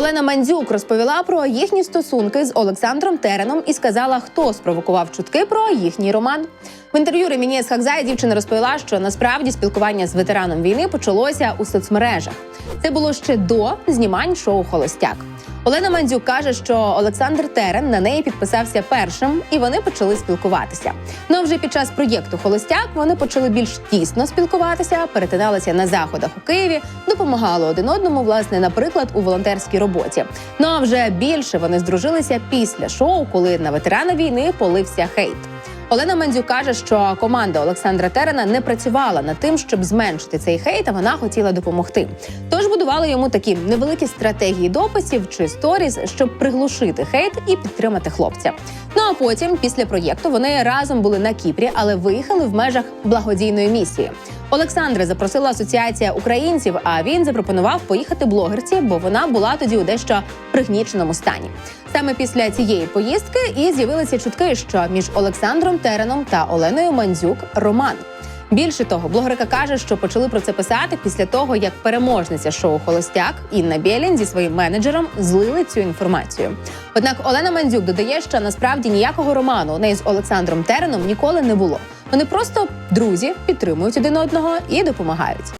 Олена Мандзюк розповіла про їхні стосунки з Олександром Тереном і сказала, хто спровокував чутки про їхній роман. В інтерв'ю Реміні Хакзай дівчина розповіла, що насправді спілкування з ветераном війни почалося у соцмережах. Це було ще до знімань шоу Холостяк. Олена Мандзюк каже, що Олександр Терен на неї підписався першим, і вони почали спілкуватися. Ну а вже під час проєкту Холостяк вони почали більш тісно спілкуватися, перетиналися на заходах у Києві, допомагали один одному, власне, наприклад, у волонтерській роботі. Ну а вже більше вони здружилися після шоу, коли на ветерана війни полився хейт. Олена Мандзюк каже, що команда Олександра Терена не працювала над тим, щоб зменшити цей хейт, а вона хотіла допомогти. Тож будували йому такі невеликі стратегії дописів чи сторіз, щоб приглушити хейт і підтримати хлопця. А потім, після проєкту, вони разом були на Кіпрі, але виїхали в межах благодійної місії. Олександра запросила асоціація українців, а він запропонував поїхати блогерці, бо вона була тоді у дещо пригніченому стані. Саме після цієї поїздки і з'явилися чутки, що між Олександром Тереном та Оленою Мандзюк роман. Більше того, блогерка каже, що почали про це писати після того, як переможниця шоу Холостяк Інна Бєлін зі своїм менеджером злили цю інформацію. Однак Олена Мандзюк додає, що насправді ніякого роману у неї з Олександром Тереном ніколи не було. Вони просто друзі підтримують один одного і допомагають.